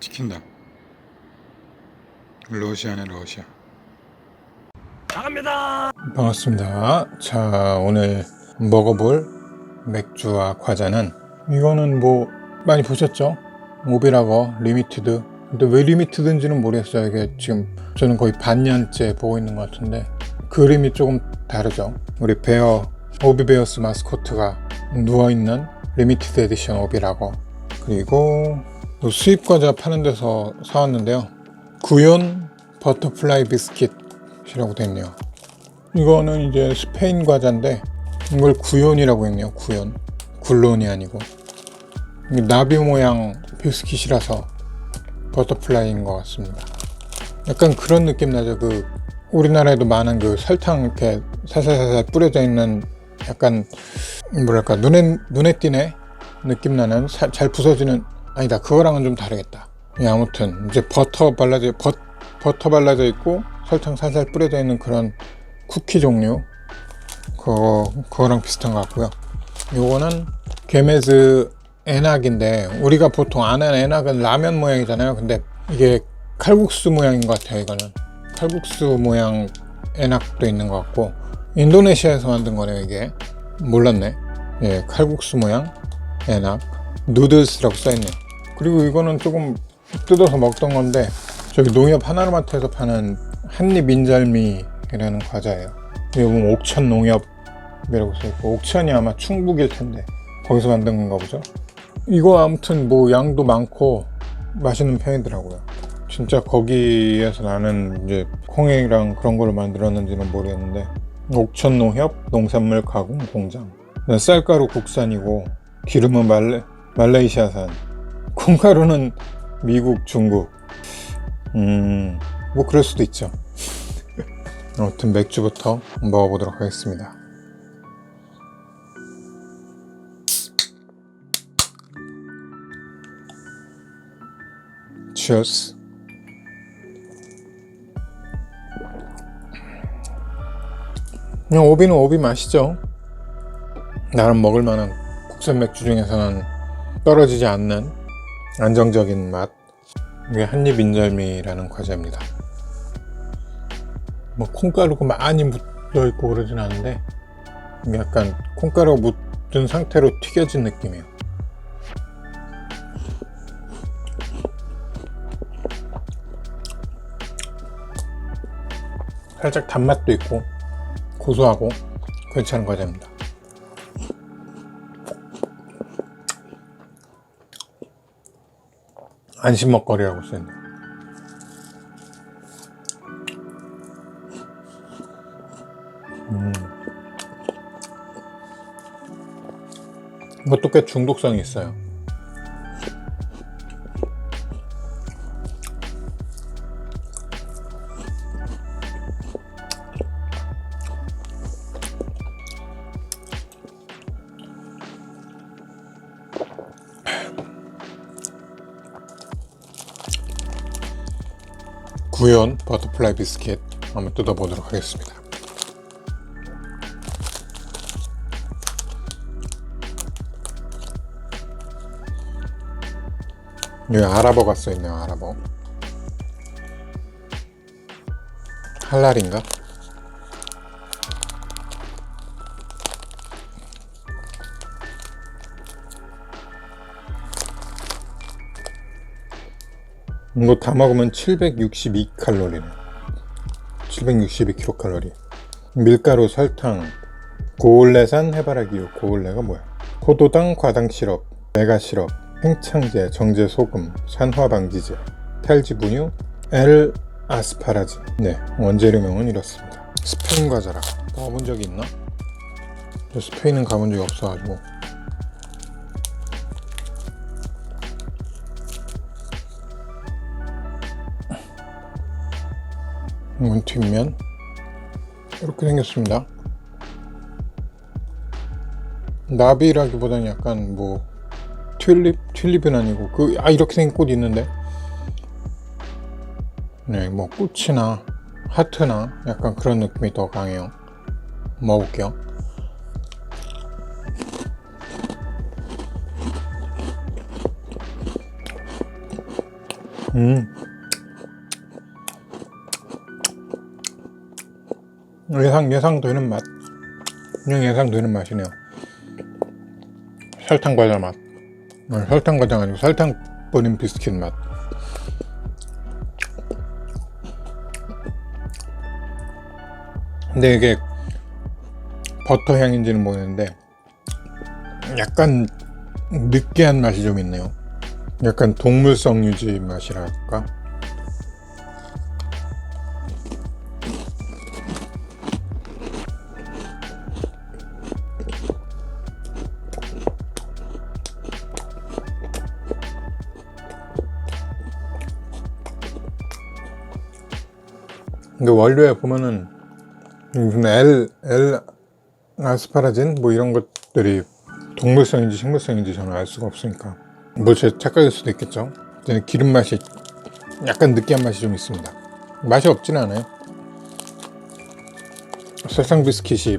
찍힌다. 러시아네 러시아. 나갑니다. 반갑습니다. 자 오늘 먹어볼 맥주와 과자는 이거는 뭐 많이 보셨죠? 오비라거 리미티드. 근데 왜 리미티드인지는 모르겠어요. 이게 지금 저는 거의 반년째 보고 있는 것 같은데 그림이 조금 다르죠. 우리 베어 오비베어스 마스코트가 누워있는 리미티드 에디션 오비라고 그리고 또 수입 과자 파는 데서 사왔는데요. 구연 버터플라이 비스킷이라고 되어 있네요. 이거는 이제 스페인 과자인데 이걸 구연이라고 했네요. 구연. 굴론이 아니고 나비 모양 비스킷이라서 버터플라이인 것 같습니다. 약간 그런 느낌 나죠. 그 우리나라에도 많은 그 설탕 이렇게 살살살살 뿌려져 있는 약간 뭐랄까 눈에 눈에 띄네 느낌 나는 사- 잘 부서지는 아니다 그거랑은 좀 다르겠다. 예, 아무튼 이제 버터 발라져 버, 버터 발라져 있고 설탕 살살 뿌려져 있는 그런 쿠키 종류 그거 그거랑 비슷한 것 같고요. 요거는 게메즈 에낙인데 우리가 보통 아는 에낙은 라면 모양이잖아요. 근데 이게 칼국수 모양인 것 같아요. 이거는 칼국수 모양 에낙도 있는 것 같고 인도네시아에서 만든 거네요. 이게 몰랐네. 예, 칼국수 모양 에낙 누들스라고 써있네요. 그리고 이거는 조금 뜯어서 먹던 건데 저기 농협 하나로마트에서 파는 한입 인절미라는 과자예요. 이거 보면 옥천 농협이라고 써있고 옥천이 아마 충북일 텐데 거기서 만든 건가 보죠. 이거 아무튼 뭐 양도 많고 맛있는 편이더라고요. 진짜 거기에서 나는 이제 콩이랑 그런 걸로 만들었는지는 모르겠는데 옥천 농협 농산물 가공 공장 쌀가루 국산이고 기름은 말레, 말레이시아산 콩가루는 미국 중국 음뭐 그럴 수도 있죠 아무튼 맥주부터 먹어보도록 하겠습니다 Cheers. 그냥 오비는 오비 맛이죠. 나름 먹을 만한 국산 맥주 중에서는 떨어지지 않는 안정적인 맛. 이게 한입 인절미라는 과자입니다. 뭐 콩가루가 많이 묻어 있고 그러진 않은데 약간 콩가루가 묻은 상태로 튀겨진 느낌이에요. 살짝 단맛도 있고 고소하고 괜찮은 과자입니다. 안심 먹거리라고 써있네요. 음. 이것도 꽤 중독성이 있어요. 구연 버터플라이 비스킷 한번 뜯어보도록 하겠습니다. 여기 아랍어가 써있네요, 아랍어. 할랄인가? 이거 다 먹으면 762칼로리네. 762kcal. 밀가루, 설탕, 고올레산 해바라기유. 고올레가 뭐야? 포도당, 과당 시럽, 메가 시럽, 행창제, 정제 소금, 산화 방지제, 탈지 분유, L 아스파라진. 네, 원재료명은 이렇습니다. 스페인 과자라. 먹어본 적이 있나? 저 스페인은 가본 적이 없어가지고. 이건 뒷면 이렇게 생겼습니다. 나비라기보다는 약간 뭐 튤립 튤립은 아니고 그 아 이렇게 생긴 꽃 있는데 네뭐 꽃이나 하트나 약간 그런 느낌이 더 강해요. 먹어볼게요. 음. 예상 예상되는 맛. 그냥 예상되는 맛이네요. 설탕 과자 맛. 아니, 설탕 과자 아니고 설탕 뿌린 비스킷 맛. 근데 이게 버터 향인지는 모르겠는데 약간 느끼한 맛이 좀 있네요. 약간 동물성 유지 맛이랄까? 근데 원료에 보면은 무슨 L, L 아스파라진 뭐 이런 것들이 동물성인지 식물성인지 저는 알 수가 없으니까. 뭐 제 착각일 수도 있겠죠. 기름 맛이 약간 느끼한 맛이 좀 있습니다. 맛이 없지는 않아요. 설탕 비스킷이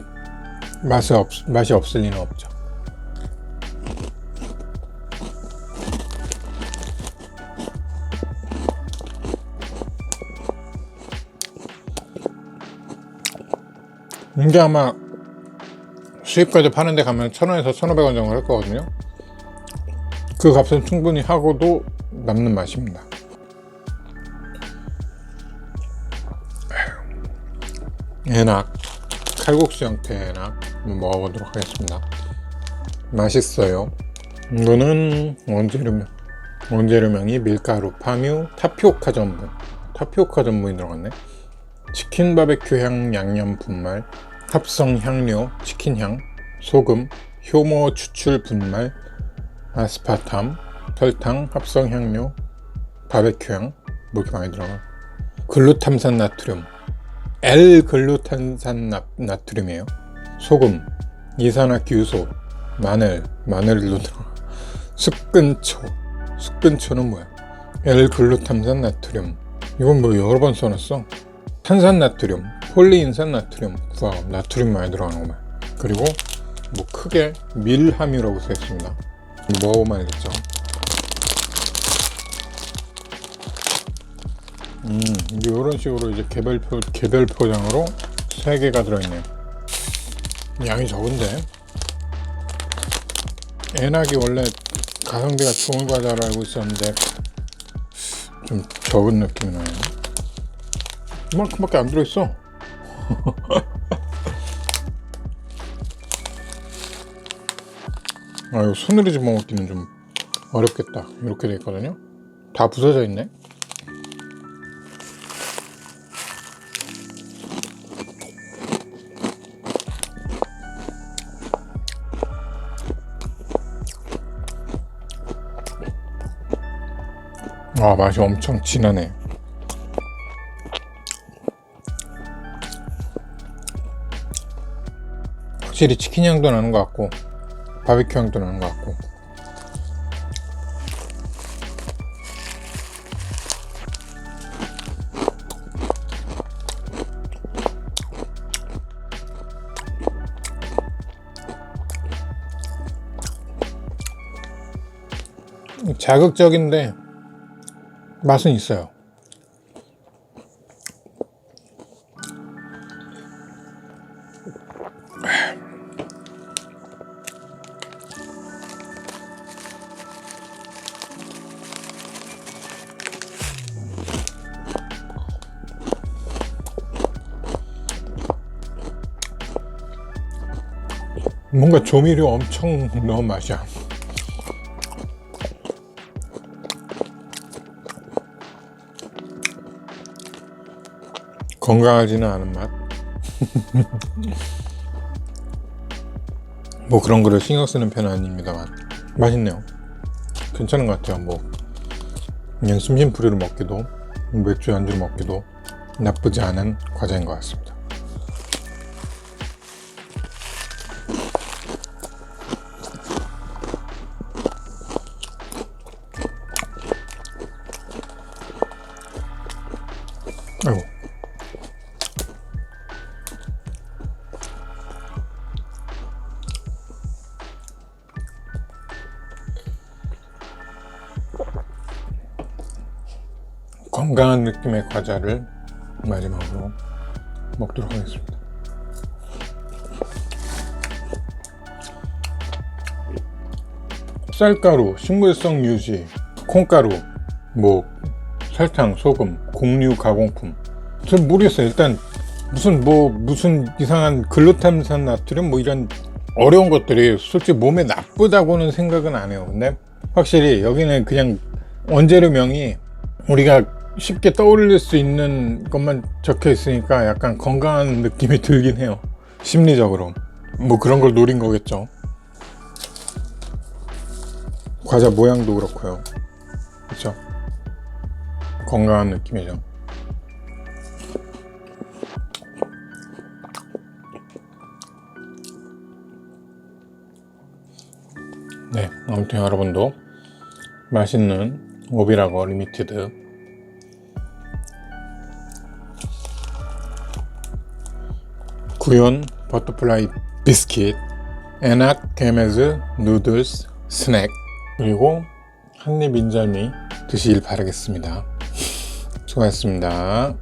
맛이, 없, 맛이 없을 리는 없죠 이게 아마 수입과자 파는 데 가면 천원에서 천오백 원 정도 할 거거든요. 그 값은 충분히 하고도 남는 맛입니다. 해낙 칼국수 형태의 해낙 먹어보도록 하겠습니다. 맛있어요. 이거는 원재료명 원재료명이 밀가루, 파뮤, 타피오카 전분. 타피오카 전분이 들어갔네 치킨 바베큐 향 양념 분말 합성 향료 치킨 향 소금 효모 추출 분말 아스파탐 설탕 합성 향료 바베큐 향 뭐 이렇게 많이 들어가? 글루탐산 나트륨. L 글루탄산 나, 나트륨이에요. 소금 이산화규소 마늘 마늘로 들어가. 숙근초. 숙근초는 뭐야? L 글루탐산 나트륨. 이건 뭐 여러 번 써놨어 탄산 나트륨, 폴리인산 나트륨, 와 나트륨 많이 들어가는 거만. 그리고 뭐 크게 밀함유라고 써 있습니다. 먹어보면 알겠죠. 음, 이런 식으로 이제 개별표 개별 포장으로 세 개가 들어있네요. 양이 적은데. 애낙이 원래 가성비가 좋은 과자로 알고 있었는데 좀 적은 느낌이 나요. 이만큼밖에 안 들어있어. 아 이거 손으로 집어먹기는 좀 어렵겠다. 이렇게 돼 있거든요. 다 부서져 있네. 아 맛이 엄청 진하네 확실히 치킨 향도 나는 것 같고 바비큐 향도 나는 것 같고 자극적인데 맛은 있어요. 뭔가 조미료 엄청 넣은 맛이야. 건강하지는 않은 맛. 뭐 그런 거를 신경 쓰는 편은 아닙니다만 맛있네요. 괜찮은 것 같아요. 뭐 그냥 심심풀이로 먹기도 맥주 안주로 먹기도 나쁘지 않은 과자인 것 같습니다. 건강한 느낌의 과자를 마지막으로 먹도록 하겠습니다. 쌀가루, 식물성 유지, 콩가루, 뭐 설탕, 소금, 곡류 가공품. 전 모르겠어요. 일단 무슨 뭐 무슨 이상한 글루탐산 나트륨 뭐 이런 어려운 것들이 솔직히 몸에 나쁘다고는 생각은 안 해요. 근데 확실히 여기는 그냥 원재료명이 우리가 쉽게 떠올릴 수 있는 것만 적혀 있으니까 약간 건강한 느낌이 들긴 해요. 심리적으로. 뭐 그런 걸 노린 거겠죠. 과자 모양도 그렇고요. 그렇죠? 건강한 느낌이죠. 네, 아무튼 여러분도 맛있는 오비라고 리미티드 구연 버터플라이 비스킷 에낙 게메즈 누들스 스낵 그리고 한입 인절미 드시길 바라겠습니다. 수고하셨습니다.